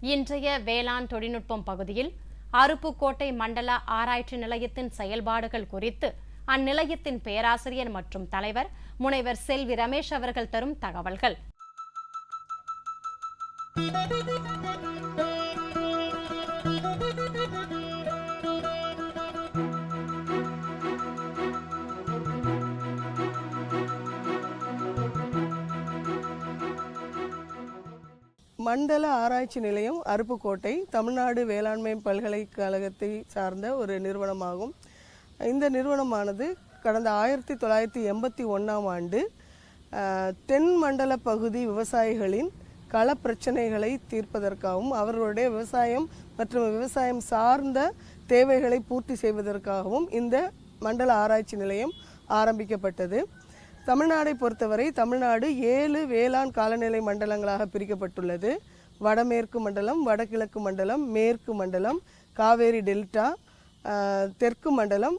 இன்றைய வேளாண் தொழில்நுட்பம் பகுதியில் அருப்புக்கோட்டை மண்டல ஆராய்ச்சி நிலையத்தின் செயல்பாடுகள் குறித்து அந்நிலையத்தின் பேராசிரியர் மற்றும் தலைவர் முனைவர் செல்வி ரமேஷ் அவர்கள் தரும் தகவல்கள். மண்டல ஆராய்ச்சி நிலையம் அருப்புக்கோட்டை தமிழ்நாடு வேளாண்மை பல்கலைக்கழகத்தை சார்ந்த ஒரு நிறுவனமாகும். இந்த நிறுவனமானது கடந்த ஆயிரத்தி தொள்ளாயிரத்தி எண்பத்தி ஒன்றாம் ஆண்டு தென் மண்டல பகுதி விவசாயிகளின் கள பிரச்சனைகளை தீர்ப்பதற்காகவும் அவர்களுடைய விவசாயம் மற்றும் விவசாயம் சார்ந்த தேவைகளை பூர்த்தி செய்வதற்காகவும் இந்த மண்டல ஆராய்ச்சி நிலையம் ஆரம்பிக்கப்பட்டது. தமிழ்நாடை பொறுத்தவரை தமிழ்நாடு ஏழு வேளாண் காலநிலை மண்டலங்களாக பிரிக்கப்பட்டுள்ளது. வடமேற்கு மண்டலம் வடகிழக்கு மண்டலம் மேற்கு மண்டலம் காவேரி டெல்டா தெற்கு மண்டலம்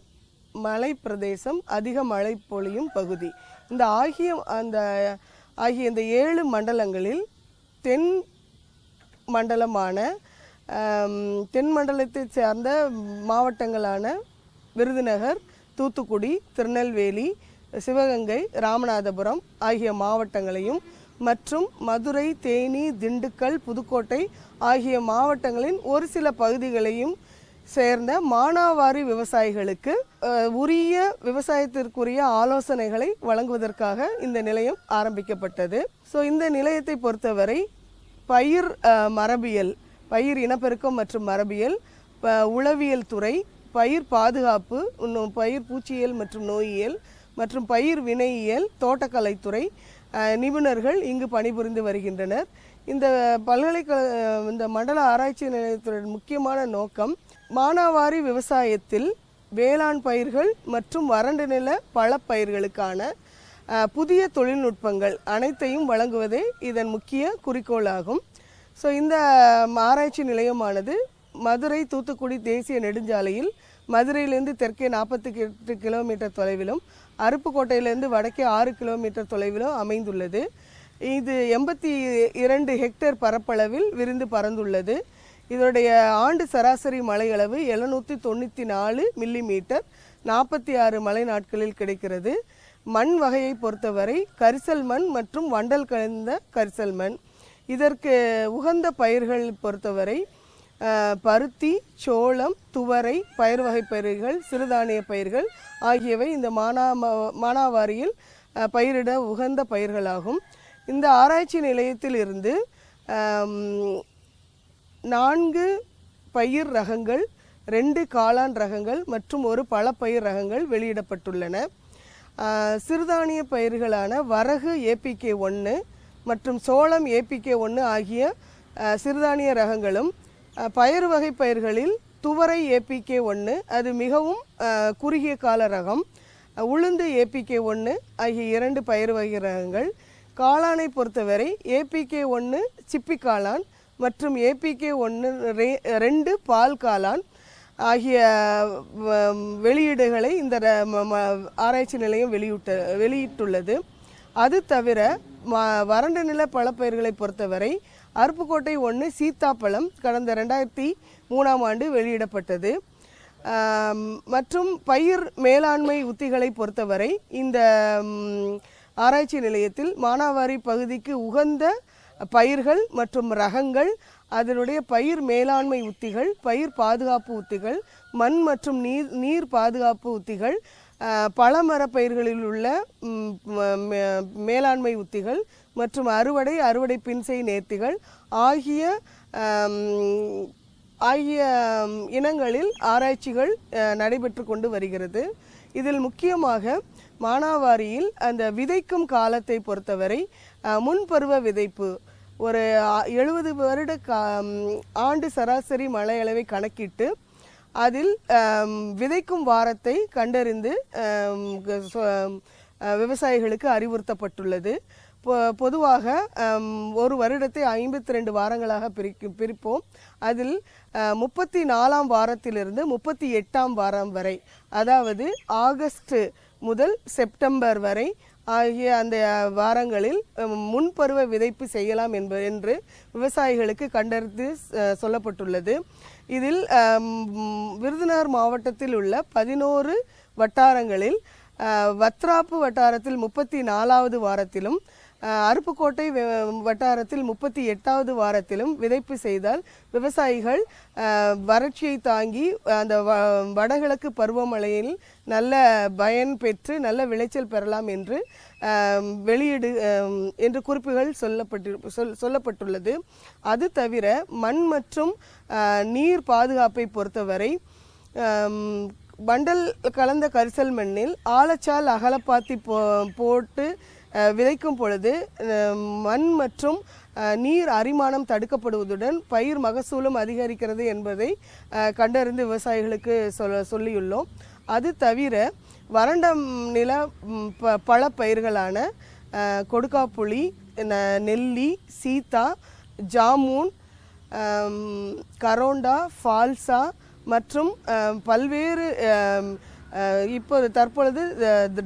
மலை பிரதேசம் அதிக மழை பொழியும் பகுதி. இந்த ஆகிய அந்த ஆகிய இந்த ஏழு மண்டலங்களில் தென் மண்டலமான தென் மண்டலத்தை சார்ந்த மாவட்டங்களான விருதுநகர் தூத்துக்குடி திருநெல்வேலி சிவகங்கை ராமநாதபுரம் ஆகிய மாவட்டங்களையும் மற்றும் மதுரை தேனி திண்டுக்கல் புதுக்கோட்டை ஆகிய மாவட்டங்களின் ஒரு சில பகுதிகளையும் சேர்ந்த மானாவாரி விவசாயிகளுக்கு உரிய விவசாயத்திற்குரிய ஆலோசனைகளை வழங்குவதற்காக இந்த நிலையம் ஆரம்பிக்கப்பட்டது. ஸோ இந்த நிலையத்தை பொறுத்தவரை பயிர் மரபியல் பயிர் இனப்பெருக்கம் மற்றும் மரபியல் உளவியல் துறை பயிர் பாதுகாப்பு இன்னும் பயிர் பூச்சியியல் மற்றும் நோயியல் மற்றும் பயிர் வினையியல் தோட்டக்கலைத்துறை நிபுணர்கள் இங்கு பணிபுரிந்து வருகின்றனர். இந்த பல்கலைக்கழக இந்த மண்டல ஆராய்ச்சி நிலையத்துடன் முக்கியமான நோக்கம் மானாவாரி விவசாயத்தில் வேளாண் பயிர்கள் மற்றும் வறண்ட நில பழப்பயிர்களுக்கான புதிய தொழில்நுட்பங்கள் அனைத்தையும் வழங்குவதே இதன் முக்கிய குறிக்கோளாகும். ஸோ இந்த ஆராய்ச்சி நிலையமானது மதுரை தூத்துக்குடி தேசிய நெடுஞ்சாலையில் மதுரையிலேருந்து தெற்கே நாற்பத்தி எட்டு கிலோமீட்டர் தொலைவிலும் அருப்புக்கோட்டையிலேருந்து வடக்கே ஆறு கிலோமீட்டர் தொலைவிலும் அமைந்துள்ளது. இது எண்பத்தி இரண்டு ஹெக்டேர் பரப்பளவில் விரிந்து பறந்துள்ளது இதனுடைய ஆண்டு சராசரி மழையளவு எழுநூற்றி தொண்ணூற்றி நாலு மில்லிமீட்டர் நாற்பத்தி ஆறு மழை நாட்களில் கிடைக்கிறது. மண் வகையை பொறுத்தவரை கரிசல் மண் மற்றும் வண்டல் கலந்த கரிசல் மண். இதற்கு உகந்த பயிர்கள் பொறுத்தவரை பருத்தி சோளம் துவரை பயிர் வகை பயிர்கள் சிறுதானிய பயிர்கள் ஆகியவை இந்த மானா மானாவாரியில் பயிரிட உகந்த பயிர்களாகும். இந்த ஆராய்ச்சி நிலையத்தில் இருந்து நான்கு பயிர் ரகங்கள் ரெண்டு காளான் ரகங்கள் மற்றும் ஒரு பழப்பயிர் ரகங்கள் வெளியிடப்பட்டுள்ளன. சிறுதானிய பயிர்களான வரகு ஏபிகே ஒன்று மற்றும் சோளம் ஏபிகே ஒன்று ஆகிய சிறுதானிய ரகங்களும் பயிர் வகை பயிர்களில் துவரை ஏபிகே ஒன்று அது மிகவும் குறுகிய கால ரகம். உளுந்து ஏபிகே ஒன்று ஆகிய இரண்டு பயிர் வகை ரகங்கள். காளானை பொறுத்தவரை ஏபிகே ஒன்று சிப்பி காளான் மற்றும் ஏபிகே ஒன்று ரெ ரெண்டு பால் காளான் ஆகிய வெளியீடுகளை இந்த ர- ம- ம- ஆராய்ச்சி நிலையம் வெளியிட்ட வெளியிட்டுள்ளது. அது தவிர ம- வறண்ட நில பழப்பயிர்களை பொறுத்தவரை அருப்புக்கோட்டை ஒன்று சீத்தாப்பழம் கடந்த ரெண்டாயிரத்தி மூணாம் ஆண்டு வெளியிடப்பட்டது. மற்றும் பயிர் மேலாண்மை உத்திகளை பொறுத்தவரை இந்த ஆராய்ச்சி நிலையத்தில் மானாவாரி பகுதிக்கு உகந்த பயிர்கள் மற்றும் ரகங்கள் அதனுடைய பயிர் மேலாண்மை உத்திகள் பயிர் பாதுகாப்பு உத்திகள் மண் மற்றும் நீர் நீர் பாதுகாப்பு உத்திகள் பழமர பயிர்களில் உள்ள மேலாண்மை உத்திகள் மற்றும் அறுவடை அறுவடை பின்செய் நேர்த்திகள் ஆகிய ஆகிய இனங்களில் ஆராய்ச்சிகள் நடைபெற்று கொண்டு வருகிறது. இதில் முக்கியமாக மானாவாரியில் அந்த விதைக்கும் காலத்தை பொறுத்தவரை முன்பருவ விதைப்பு ஒரு எழுபது வருட கா ஆண்டு சராசரி மழை அளவை கணக்கிட்டு அதில் விதைக்கும் வாரத்தை கண்டறிந்து விவசாயிகளுக்கு அறிவுறுத்தப்பட்டுள்ளது. பொ- பொதுவாக ஒரு வருடத்தை ஐம்பத்தி ரெண்டு வாரங்களாக பிரிக்கும் பிரிப்போம். அதில் முப்பத்தி நாலாம் வாரத்திலிருந்து முப்பத்தி எட்டாம் வாரம் வரை அதாவது ஆகஸ்ட் முதல் செப்டம்பர் வரை ஆகிய அந்த வாரங்களில் முன்பருவ விதைப்பு செய்யலாம் என்ப என்று விவசாயிகளுக்கு கண்டறிந்து சொல்லப்பட்டுள்ளது. இதில் விருதுநகர் மாவட்டத்தில் உள்ள பதினோரு வட்டாரங்களில் வத்ராப்பு வட்டாரத்தில் முப்பத்தி நாலாவது வாரத்திலும் அருப்புக்கோட்டை வட்டாரத்தில் முப்பத்தி எட்டாவது வாரத்திலும் விதைப்பு செய்தால் விவசாயிகள் வறட்சியை தாங்கி அந்த வ- வடகிழக்கு பருவமழையில் நல்ல பயன் பெற்று நல்ல விளைச்சல் பெறலாம் என்று வெளியீடு என்று குறிப்புகள் சொல்லப்பட்டு சொல் சொல்லப்பட்டுள்ளது. அது தவிர மண் மற்றும் நீர் பாதுகாப்பை பொறுத்தவரை வண்டல் கலந்த கரிசல் மண்ணில் ஆலச்சால் அகலப்பாத்தி போ போட்டு விதைக்கும் பொழுது மண் மற்றும் நீர் அரிமானம் தடுக்கப்படுவதுடன் பயிர் மகசூலும் அதிகரிக்கிறது என்பதை கண்டறிந்து விவசாயிகளுக்கு சொல்ல சொல்லியுள்ளோம். அது தவிர வறண்ட நில ப பல பயிர்களான கொடுக்காப்புளி ந- நெல்லி சீதா ஜாமூன் கரோண்டா ஃபால்சா மற்றும் பல்வேறு இப்போது தற்பொழுது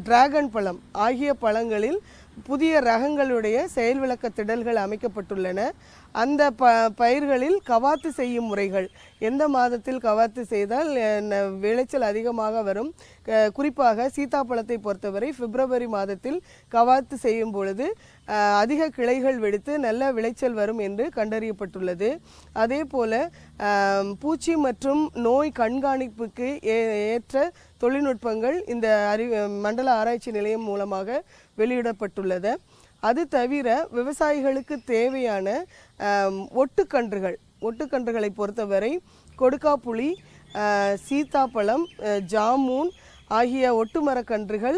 டிராகன் பழம் ஆகிய பழங்களில் புதிய ரகங்களுடைய செயல் விளக்க திடல்கள் அமைக்கப்பட்டுள்ளன. அந்த ப பயிர்களில் கவாத்து செய்யும் முறைகள். எந்த மாதத்தில் கவாத்து செய்தால் விளைச்சல் அதிகமாக வரும்? குறிப்பாக சீதாப்பழத்தை பொறுத்தவரை பிப்ரவரி மாதத்தில் கவாத்து செய்யும் பொழுது அதிக கிளைகள் வெடித்து நல்ல விளைச்சல் வரும் என்று கண்டறியப்பட்டுள்ளது. அதே போல பூச்சி மற்றும் நோய் கண்காணிப்புக்கு ஏ- ஏற்ற தொழில்நுட்பங்கள் இந்த அறி மண்டல ஆராய்ச்சி நிலையம் மூலமாக வெளியிடப்பட்டுள்ளது. அது தவிர விவசாயிகளுக்கு தேவையான ஒட்டுக்கன்றுகள் ஒட்டுக்கன்றுகளை பொறுத்தவரை கொடுக்காப்புளி சீத்தாப்பழம் சீதாப்பழம் ஜாமூன் ஆகிய ஒட்டுமரக்கன்றுகள்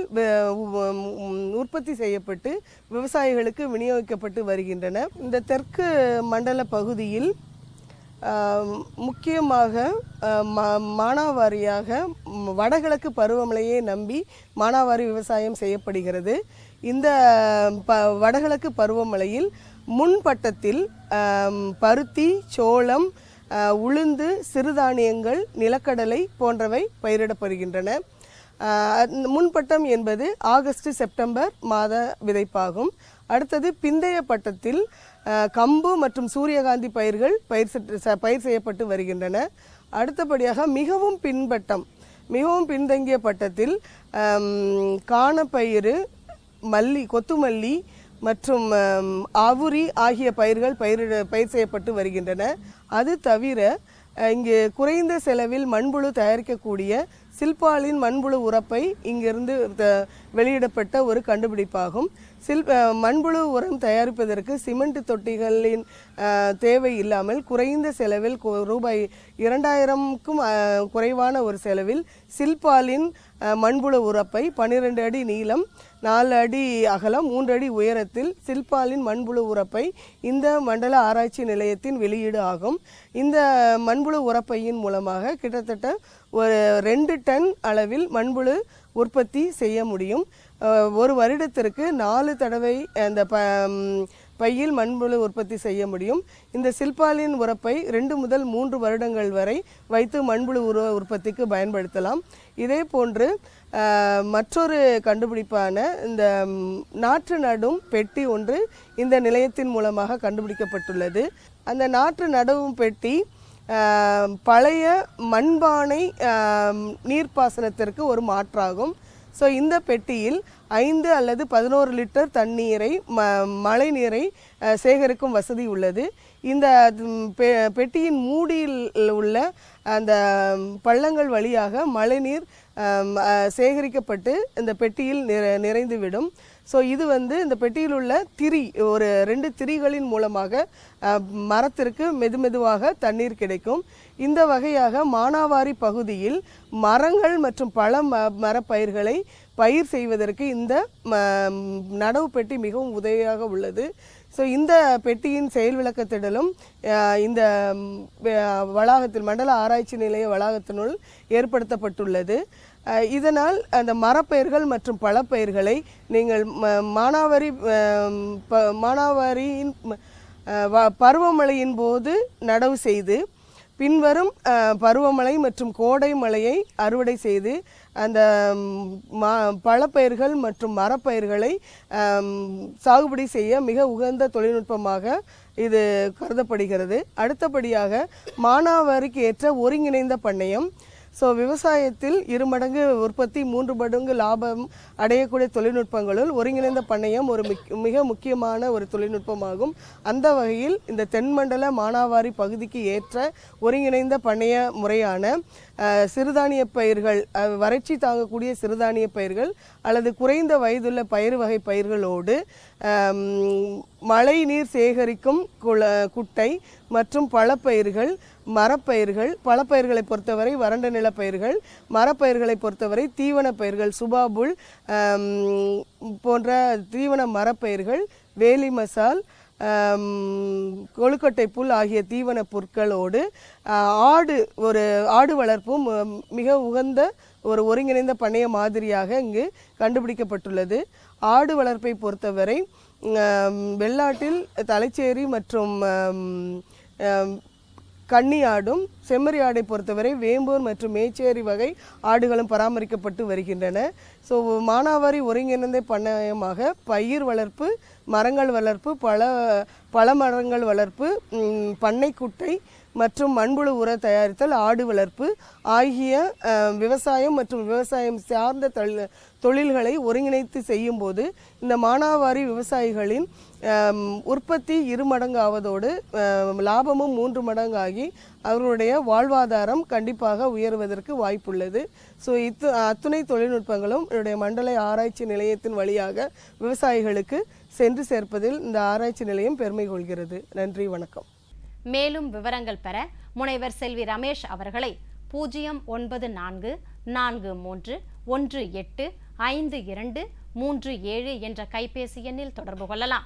உற்பத்தி செய்யப்பட்டு விவசாயிகளுக்கு விநியோகிக்கப்பட்டு வருகின்றன. இந்த தெற்கு மண்டல பகுதியில் முக்கியமாக மா- மானாவாரியாக வடகிழக்கு பருவமழையை நம்பி மானாவாரி விவசாயம் செய்யப்படுகிறது. இந்த ப வடகிழக்கு பருவமழையில் முன்பட்டத்தில் பருத்தி சோளம் உளுந்து சிறுதானியங்கள் நிலக்கடலை போன்றவை பயிரிடப்படுகின்றன. முன்பட்டம் என்பது ஆகஸ்ட் செப்டம்பர் மாத விதைப்பாகும். அடுத்தது பிந்தைய பட்டத்தில் கம்பு மற்றும் சூரியகாந்தி பயிர்கள் பயிர் பயிர் செய்யப்பட்டு வருகின்றன. அடுத்தபடியாக மிகவும் பின்பட்டம் மிகவும் பின்தங்கிய பட்டத்தில் காணப்பயிறு மல்லி கொத்துமல்லி மற்றும் ஆவுரி ஆகிய பயிர்கள் பயிரிட பயிர் செய்யப்பட்டு வருகின்றன. அது தவிர இங்கே இங்கு குறைந்த செலவில் மண்புழு தயாரிக்கக்கூடிய சில்பாலின் மண்புழு உரப்பை இங்கிருந்து வெளியிடப்பட்ட ஒரு கண்டுபிடிப்பாகும். சில் அஹ், மண்புழு உரம் தயாரிப்பதற்கு சிமெண்ட் தொட்டிகளின் தேவை இல்லாமல் குறைந்த செலவில் ரூபாய் இரண்டாயிரம்க்கும் குறைவான ஒரு செலவில் சில்பாலின் மண்புழு உரப்பை பன்னிரெண்டு அடி நீளம் நாலு அடி அகலம் மூன்று அடி உயரத்தில் சில்பாலின் மண்புழு உரப்பை இந்த மண்டல ஆராய்ச்சி நிலையத்தின் வெளியீடு ஆகும். இந்த மண்புழு உரப்பையின் மூலமாக கிட்டத்தட்ட ஒரு ரெண்டு டன் அளவில் மண்புழு உற்பத்தி செய்ய முடியும். ஒரு வருடத்திற்கு நாலு தடவை அந்த ப பையில் மண்புழு உற்பத்தி செய்ய முடியும். இந்த சில்பாலின் உரப்பை ரெண்டு முதல் மூன்று வருடங்கள் வரை வைத்து மண்புழு உர உற்பத்திக்கு பயன்படுத்தலாம். இதே போன்று மற்றொரு கண்டுபிடிப்பான இந்த நாற்று நடும் பெட்டி ஒன்று இந்த நிலையத்தின் மூலமாக கண்டுபிடிக்கப்பட்டுள்ளது. அந்த நாற்று நடவும் பெட்டி பழைய மண்பானை நீர்ப்பாசனத்திற்கு ஒரு மாற்றாகும். ஸோ இந்த பெட்டியில் ஐந்து அல்லது பதினோரு லிட்டர் தண்ணீரை ம மழை நீரை சேகரிக்கும் வசதி உள்ளது. இந்த பெ- பெட்டியின் மூடியில் உள்ள அந்த பள்ளங்கள் வழியாக மழைநீர் சேகரிக்கப்பட்டு இந்த பெட்டியில் நிறைந்துவிடும். ஸோ இது வந்து இந்த பெட்டியில் உள்ள திரி ஒரு ரெண்டு திரிகளின் மூலமாக மரத்திற்கு மெதுமெதுவாக தண்ணீர் கிடைக்கும். இந்த வகையாக மானாவாரி பகுதியில் மரங்கள் மற்றும் பழ ம மரப்பயிர்களை பயிர் செய்வதற்கு இந்த ம நடவு பெட்டி மிகவும் உதவியாக உள்ளது. ஸோ இந்த பெட்டியின் செயல் விளக்கத்திடலும் இந்த வளாகத்தில் மண்டல ஆராய்ச்சி நிலைய வளாகத்தினுள் ஏற்படுத்தப்பட்டுள்ளது. இதனால் அந்த மரப்பயிர்கள் மற்றும் பழப்பயிர்களை நீங்கள் மானாவாரி ப- மானாவாரியின் பருவமழையின் போது நடவு செய்து பின்வரும் பருவமழை மற்றும் கோடை மழையை அறுவடை செய்து அந்த மா பழப்பயிர்கள் மற்றும் மரப்பயிர்களை சாகுபடி செய்ய மிக உகந்த தொழில்நுட்பமாக இது கருதப்படுகிறது. அடுத்தபடியாக மானாவாரிக்கு ஏற்ற ஒருங்கிணைந்த பண்ணையம் ஸோ விவசாயத்தில் இரு மடங்கு உற்பத்தி மூன்று மடங்கு லாபம் அடையக்கூடிய தொழில்நுட்பங்களுள் ஒருங்கிணைந்த பண்ணையம் ஒரு மிக் மிக முக்கியமான ஒரு தொழில்நுட்பமாகும். அந்த வகையில் இந்த தென்மண்டல மானாவாரி பகுதிக்கு ஏற்ற ஒருங்கிணைந்த பண்ணைய முறையான சிறுதானிய பயிர்கள் வறட்சி தாங்கக்கூடிய சிறுதானிய பயிர்கள் அல்லது குறைந்த வயதுள்ள பயிர் வகை பயிர்களோடு மழை நீர் சேகரிக்கும் குள குட்டை மற்றும் பழப்பயிர்கள் மரப்பயிர்கள் பழப்பயிர்களை பொறுத்தவரை வறண்ட நிலப்பயிர்கள் மரப்பயிர்களை பொறுத்தவரை தீவன பயிர்கள் சுபாபுல் போன்ற தீவன மரப்பயிர்கள் வேலி மசால் கொழுக்கட்டை புல் ஆகிய தீவன பொருட்களோடு ஆடு ஒரு ஆடு வளர்ப்பும் மிக உகந்த ஒரு ஒருங்கிணைந்த பண்ணைய மாதிரியாக இங்கு கண்டுபிடிக்கப்பட்டுள்ளது. ஆடு வளர்ப்பை பொறுத்தவரை வெள்ளாட்டில் தலைச்சேரி மற்றும் கன்னி ஆடும் செம்மறி ஆடை பொறுத்தவரை வேம்பூர் மற்றும் மேச்சேரி வகை ஆடுகளும் பராமரிக்கப்பட்டு வருகின்றன. ஸோ மானாவாரி ஒருங்கிணைந்த பண்ணையமாக பயிர் வளர்ப்பு மரங்கள் வளர்ப்பு பல பல மரங்கள் வளர்ப்பு பண்ணைக்குட்டை மற்றும் மண்புழு உர தயாரித்தல் ஆடு வளர்ப்பு ஆகிய விவசாயம் மற்றும் விவசாயம் சார்ந்த தொழில் தொழில்களை ஒருங்கிணைத்து செய்யும்போது இந்த மானாவாரி விவசாயிகளின் உற்பத்தி இரு மடங்கு ஆவதோடு லாபமும் மூன்று மடங்காகி அவர்களுடைய வாழ்வாதாரம் கண்டிப்பாக உயர்வதற்கு வாய்ப்புள்ளது. ஸோ இத்து அத்துணை தொழில்நுட்பங்களும் என்னுடைய மண்டல ஆராய்ச்சி நிலையத்தின் வழியாக விவசாயிகளுக்கு சென்று சேர்ப்பதில் இந்த ஆராய்ச்சி நிலையம் பெருமை கொள்கிறது. நன்றி வணக்கம். மேலும் விவரங்கள் பெற முனைவர் செல்வி ரமேஷ் அவர்களை பூஜ்ஜியம் ஒன்பது நான்கு நான்கு மூன்று ஒன்று எட்டு ஐந்து இரண்டு மூன்று ஏழு என்ற கைபேசி எண்ணில் தொடர்பு கொள்ளலாம்.